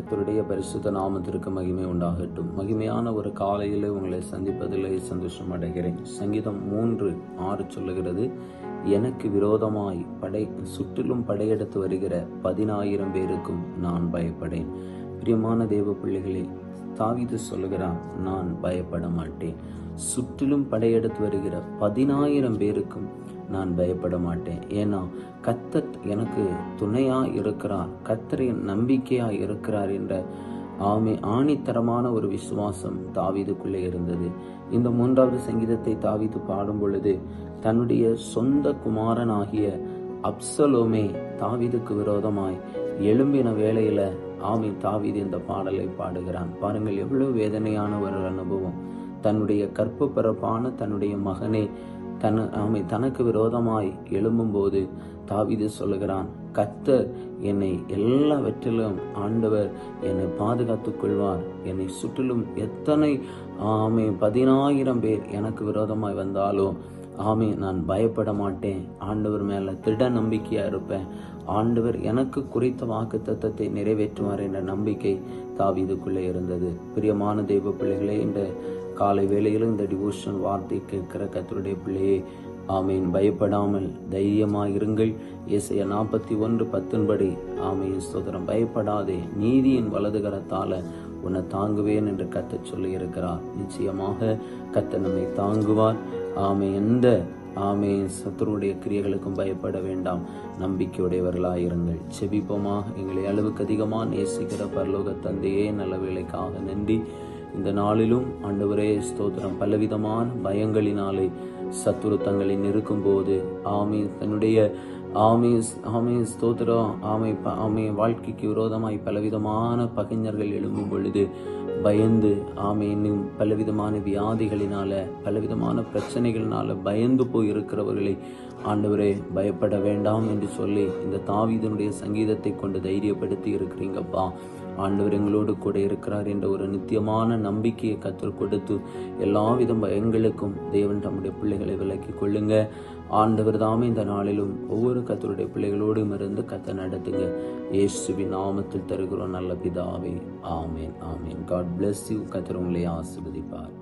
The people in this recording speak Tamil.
கத்தருடைய பரிசுத்த நாமத்திற்கு மகிமை உண்டாகட்டும். மகிமையான ஒரு காலையில் உங்களை சந்திப்பதிலே சந்தோஷம் அடைகிறேன். சங்கீதம் மூன்று ஆறு சொல்லுகிறது எனக்கு விரோதமாய் படை சுற்றிலும் படையெடுத்து வருகிற பதினாயிரம் பேருக்கும் நான் பயப்படேன். பிரியமான தேவ பிள்ளைகளே தாவிது சொல்லுகிறான் நான் பயப்பட மாட்டேன் சுற்றிலும் படையெடுத்து வருகிற பதினாயிரம் பேருக்கும் நான் பயப்பட மாட்டேன் ஏன்னா கத்தர் எனக்கு துணையா இருக்கிறார். கத்தரின் நம்பிக்கையா இருக்கிறார் என்ற ஆமை ஆணித்தரமான ஒரு விசுவாசம் தாவிதுக்குள்ளே இருந்தது. இந்த மூன்றாவது சங்கீதத்தை தாவிது பாடும் பொழுது தன்னுடைய சொந்த குமாரனாகிய அப்சலோமே தாவிதுக்கு விரோதமாய் எழும்பின வேளையில ஆமை தாவீது இந்த பாடலை பாடுகிறான். பாருங்கள் எவ்வளவு வேதனையான ஒரு அனுபவம். தன்னுடைய கற்பு பிறப்பான தன்னுடைய மகனை தன் ஆமை தனக்கு விரோதமாய் எழும்பும்போது தாவிது சொல்லுகிறான் கத்தர் என்னை எல்லாவற்றிலும் ஆண்டவர் என்னை பாதுகாத்துக் கொள்வார். என்னை சுற்றிலும் எத்தனை ஆமை பதினாயிரம் பேர் எனக்கு விரோதமாய் வந்தாலும் ஆமே நான் பயப்பட மாட்டேன். ஆண்டவர் மேலே திட நம்பிக்கையாக இருப்பேன். ஆண்டவர் எனக்கு குறித்த வாக்கு தத்தத்தை நிறைவேற்றுவார் என்ற நம்பிக்கை தாவிதுக்குள்ளே இருந்தது. பிரியமான தெய்வ பிள்ளைகளே இந்த காலை வேளையிலும் இந்த டிவோஷன் வார்த்தை கேட்கிற கத்தருடைய பிள்ளையே ஆமீன். பயப்படாமல் தைரியமாக இருங்கள். இசைய நாற்பத்தி ஒன்று பத்தின்படி ஆமையின் சுதந்திரம் பயப்படாதே. நீதியின் வலதுகரத்தால உன்னை தாங்குவேன் என்று கத்த சொல்லி இருக்கிறார் நிச்சயமாக கத்த நம்மை தாங்குவார். ஆமை எந்த ஆமே சத்துருடைய கிரியைகளுக்கும் பயப்பட வேண்டாம். நம்பிக்கையுடையவர்களாயிருங்கள் செபிப்போமா? எங்களை அளவுக்கு அதிகமாக நேசிக்கிற பரலோக தந்தையே நல்ல வேலைக்காக நன்றி. இந்த நாளிலும் ஆண்டவரே ஸ்தோத்திரம். பலவிதமான பயங்களினாலே சத்துரு நிற்கும் போது ஆமி தன்னுடைய ஆமி ஆமி ஸ்தோத்திரம் ஆமை ஆமை வாழ்க்கைக்கு விரோதமாய் பலவிதமான பகைஞர்கள் எழும்பும் பொழுது பயந்து ஆமை இன்னும் பலவிதமான வியாதிகளினால பலவிதமான பிரச்சனைகளினால பயந்து போய் இருக்கிறவர்களை ஆண்டவரே பயப்பட வேண்டாம் என்று சொல்லி இந்த தாவீதனுடைய சங்கீதத்தை கொண்டு தைரியப்படுத்தி இருக்கிறீங்கப்பா. ஆண்டவர் எங்களோடு கூட இருக்கிறார் என்ற ஒரு நித்தியமான நம்பிக்கையை கற்றுக் கொடுத்து எல்லாவித பயங்களுக்கும் தேவன் தம்முடைய பிள்ளைகளை விலக்கி கொள்ளுங்க. ஆண்டவர் தாமே இந்த நாளிலும் ஒவ்வொரு கத்தருடைய பிள்ளைகளோடும் இருந்து கத்தை நடத்துங்க. இயேசுவி நாமத்தில் தருகிறோம் நல்ல பிதாவே. ஆமேன் ஆமேன். காட் பிளஸ் யூ கத்தர் உங்களை ஆசிர்வதிப்பார்.